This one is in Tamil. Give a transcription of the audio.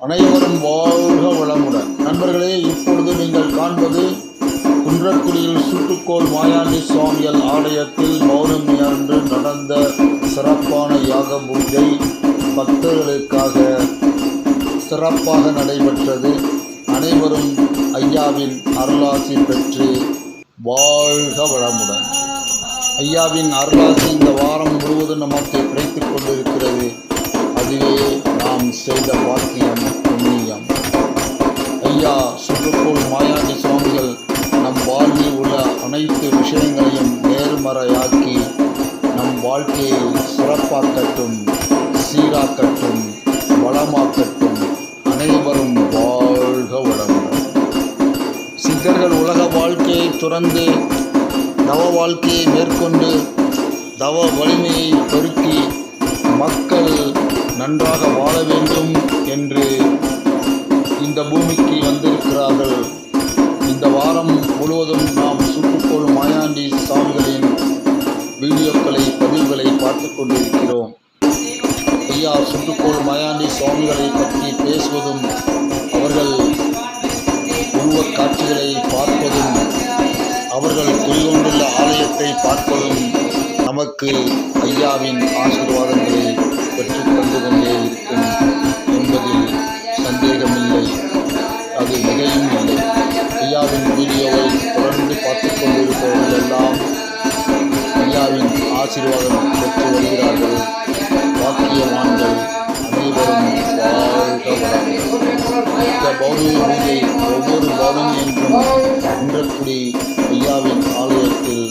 அனைவரும் வாழ்க வளமுடன். நண்பர்களே இப்பொழுது நீங்கள் காண்பது குன்றக்குடியில் சுட்டுக்கோள் மாயாண்டி சுவாமிகள் ஆலயத்தில் பௌர்ணமி அன்று நடந்த சிறப்பான யாக பூஜை பக்தர்களுக்காக சிறப்பாக நடைபெற்றது. அனைவரும் ஐயாவின் அருளாசி பெற்று வாழ்க வளமுடன். ஐயாவின் அருளாசி இந்த வாரம் முழுவதும் நமக்கு கிடைத்துக் கொண்டிருக்கிறது. அதுவே நாம் செய்த பாக்கியம் புண்ணியம் ஐயா சுற்றுக்கோள் மாயாண்டி சுவாமிகள் நம் வாழ்வில் உள்ள அனைத்து விஷயங்களையும் நேர்மறையாக்கி நம் வாழ்க்கையை சிறப்பாக்கட்டும் சீராக்கட்டும் வளமாக்கட்டும். அனைவரும் வாழ்க வளமுடன். சித்தர்கள் உலக வாழ்க்கையை துறந்து தவ வாழ்க்கையை மேற்கொண்டு தவ வலிமையை பெருக்கி மக்கள் நன்றாக வாழ வேண்டும் என்று இந்த பூமிக்கு வந்திருக்கிறார்கள். இந்த வாரம் முழுவதும் நாம் சுற்றுக்கோள் மாயாண்டி சாமிகளின் வீடியோக்களை பதிவுகளை பார்த்து கொண்டிருக்கிறோம். ஐயா சுற்றுக்கோள் மாயாண்டி சுவாமிகளை பற்றி பேசுவதும் அவர்கள் உருவக் காட்சிகளை பார்ப்பதும் அவர்கள் குறிகொண்டுள்ள ஆலயத்தை பார்ப்பதும் நமக்கு ஐயாவின் ஆசீர்வாதம். ஐயாவின் வீடியோவை தொடர்ந்து பார்த்து கொண்டிருப்பவர்கள் எல்லாம் ஐயாவின் ஆசீர்வாதம் பெற்று வருகிறார்கள். வாக்கியவான்கள் அனைவரும் வாழ்க இந்த பௌர்ணமி பூஜை ஒவ்வொரு பௌர்ணமி என்றும் குன்றக்குடி ஐயாவின் ஆலயத்தில்